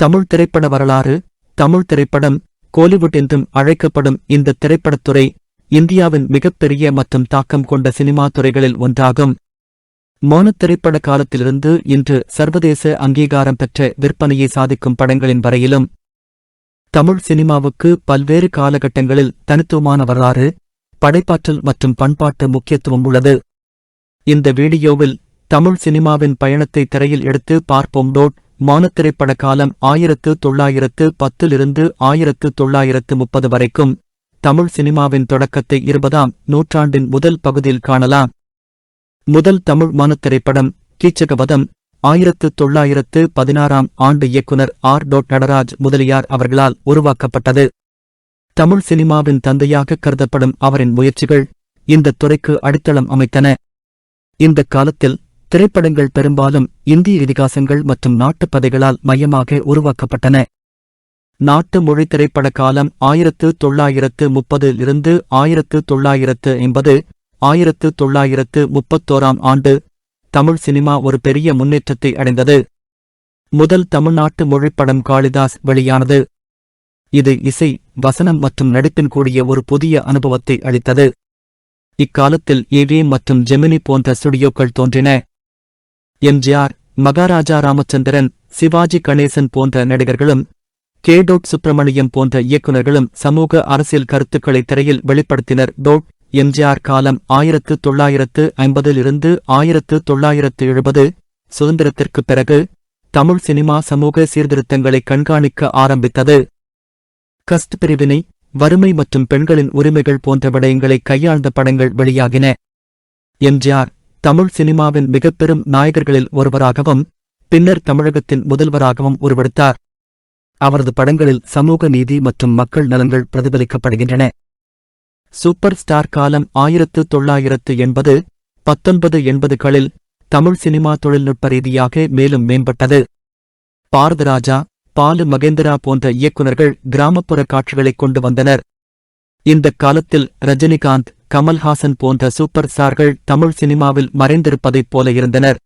தமிழ் திரைப்பட வரலாறு தமிழ் திரைப்படம் கோலிவுட் என்றும் அழைக்கப்படும் இந்த திரைப்படத்துறை இந்தியாவின் மிகப்பெரிய மற்றும் தாக்கம் கொண்ட சினிமா துறைகளில் ஒன்றாகும். மௌன திரைப்பட காலத்திலிருந்து இன்று சர்வதேச அங்கீகாரம் பெற்ற விற்பனையை சாதிக்கும் படங்களின் வரையிலும் தமிழ் சினிமாவுக்கு பல்வேறு காலகட்டங்களில் தனித்துவமான வரலாறு படைப்பாற்றல் மற்றும் பண்பாட்டு முக்கியத்துவம் உள்ளது. இந்த வீடியோவில் தமிழ் சினிமாவின் பயணத்தை திரையில் எடுத்து பார்ப்போம். டோட் மானத்திரைப்பட காலம் ஆயிரத்து தொள்ளாயிரத்து பத்திலிருந்து ஆயிரத்து தொள்ளாயிரத்து முப்பது வரைக்கும் தமிழ் சினிமாவின் தொடக்கத்தை இருபதாம் நூற்றாண்டின் முதல் பகுதியில் காணலாம். முதல் தமிழ் மானத்திரைப்படம் கீச்சகவதம் ஆயிரத்து தொள்ளாயிரத்து பதினாறாம் ஆண்டு இயக்குனர் ஆர். டோட் நடராஜ் முதலியார் அவர்களால் உருவாக்கப்பட்டது. தமிழ் சினிமாவின் தந்தையாக கருதப்படும் அவரின் முயற்சிகள் இந்த துறைக்கு அடித்தளம் அமைத்தன. இந்த காலத்தில் திரைப்படங்கள் பெரும்பாலும் இந்திய இதிகாசங்கள் மற்றும் நாட்டுப்பதைகளால் மையமாக உருவாக்கப்பட்டன. நாட்டு மொழி திரைப்பட காலம் ஆயிரத்து தொள்ளாயிரத்து முப்பதில் இருந்து ஆயிரத்து தொள்ளாயிரத்து எண்பது ஆயிரத்து தொள்ளாயிரத்து முப்பத்தோராம் ஆண்டு தமிழ் சினிமா ஒரு பெரிய முன்னேற்றத்தை அடைந்தது. முதல் தமிழ்நாட்டு மொழிப்படம் காளிதாஸ் வெளியானது. இது இசை வசனம் மற்றும் நடிப்பின் கூடிய ஒரு புதிய அனுபவத்தை அளித்தது. இக்காலத்தில் ஏவி மற்றும் ஜெமினி போன்ற ஸ்டுடியோக்கள் தோன்றின. எம்ஜிஆர் மகாராஜா ராமச்சந்திரன் சிவாஜி கணேசன் போன்ற நடிகர்களும் கே டோட் சுப்பிரமணியம் போன்ற இயக்குநர்களும் சமூக அரசியல் கருத்துக்களை திரையில் வெளிப்படுத்தினர். டோட் எம்ஜிஆர் காலம் ஆயிரத்து தொள்ளாயிரத்து ஐம்பதிலிருந்து ஆயிரத்து தொள்ளாயிரத்து எழுபது சுதந்திரத்திற்குப் பிறகு தமிழ் சினிமா சமூக சீர்திருத்தங்களை கண்காணிக்க ஆரம்பித்தது. கஸ்ட் பிரிவினை வறுமை மற்றும் பெண்களின் உரிமைகள் போன்ற விடயங்களை கையாழ்ந்த படங்கள் வெளியாகின. எம்ஜிஆர் தமிழ் சினிமாவின் மிகப்பெரும் நாயகர்களில் ஒருவராகவும் பின்னர் தமிழகத்தின் முதல்வராகவும் உருவெடுத்தார். அவரது படங்களில் சமூக நீதி மற்றும் மக்கள் நலன்கள் பிரதிபலிக்கப்படுகின்றன. சூப்பர் ஸ்டார் காலம் ஆயிரத்து தொள்ளாயிரத்து எண்பது பத்தொன்பது எண்பதுகளில் தமிழ் சினிமா தொழில்நுட்ப ரீதியாக மேலும் மேம்பட்டது. பாரதராஜா பாலு மகேந்திரா போன்ற இயக்குநர்கள் கிராமப்புற காட்சிகளைக் கொண்டு வந்தனர். இந்த காலத்தில் ரஜினிகாந்த் கமல்ஹாசன் போன்ற சூப்பர் ஸ்டார்கள் தமிழ் சினிமாவில் மறைந்திருப்பதைப் போல இருந்தனர்.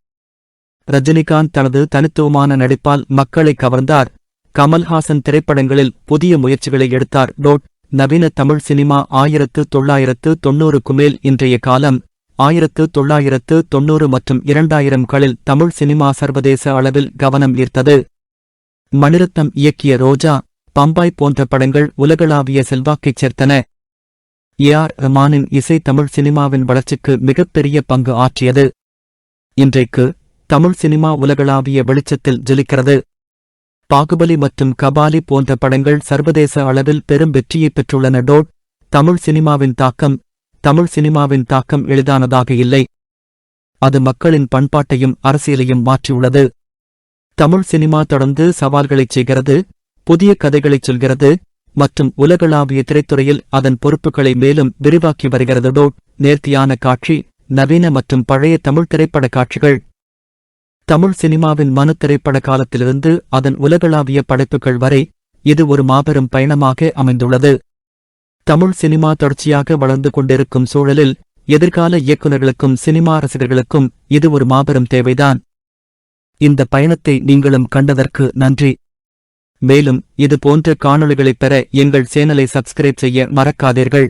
ரஜினிகாந்த் தனது தனித்துவமான நடிப்பால் மக்களை கவர்ந்தார். கமல்ஹாசன் திரைப்படங்களில் புதிய முயற்சிகளை எடுத்தார். டோட் நவீன தமிழ் சினிமா ஆயிரத்து தொள்ளாயிரத்து தொன்னூறுக்கு மேல் இன்றைய காலம் ஆயிரத்து தொள்ளாயிரத்து தொன்னூறு மற்றும் இரண்டாயிரம்களில் தமிழ் சினிமா சர்வதேச அளவில் கவனம் ஈர்த்தது. மணிரத்னம் இயக்கிய ரோஜா பம்பாய் போன்ற படங்கள் உலகளாவிய செல்வாக்கைச் சேர்த்தன. ஏ ஆர் ரமானின் இசை தமிழ் சினிமாவின் வளர்ச்சிக்கு மிகப்பெரிய பங்கு ஆற்றியது. இன்றைக்கு தமிழ் சினிமா உலகளாவிய வெளிச்சத்தில் ஜொலிக்கிறது. பாகுபலி மற்றும் கபாலி போன்ற படங்கள் சர்வதேச அளவில் பெரும் வெற்றியைப் பெற்றுள்ளன. டோட் தமிழ் சினிமாவின் தாக்கம் தமிழ் சினிமாவின் தாக்கம் எளிதானதாக இல்லை. அது மக்களின் பண்பாட்டையும் அரசியலையும் மாற்றியுள்ளது. தமிழ் சினிமா தொடர்ந்து சவால்களைச் செய்கிறது புதிய கதைகளைச் சொல்கிறது மற்றும் உலகளாவிய திரைத்துறையில் அதன் பொறுப்புகளை மேலும் விரிவாக்கி வருகிறதோ நேர்த்தியான காட்சி நவீன மற்றும் பழைய தமிழ் திரைப்பட காட்சிகள். தமிழ் சினிமாவின் மனு திரைப்பட காலத்திலிருந்து அதன் உலகளாவிய படைப்புகள் வரை இது ஒரு மாபெரும் பயணமாக அமைந்துள்ளது. தமிழ் சினிமா தொடர்ச்சியாக வளர்ந்து கொண்டிருக்கும் சூழலில் எதிர்கால இயக்குநர்களுக்கும் சினிமா ரசிகர்களுக்கும் இது ஒரு மாபெரும் தேவைதான். இந்த பயணத்தை நீங்களும் கண்டதற்கு நன்றி. மேலும் இது போன்ற காணொளிகளைப் பெற எங்கள் சேனலை சப்ஸ்கிரைப் செய்ய மறக்காதீர்கள்.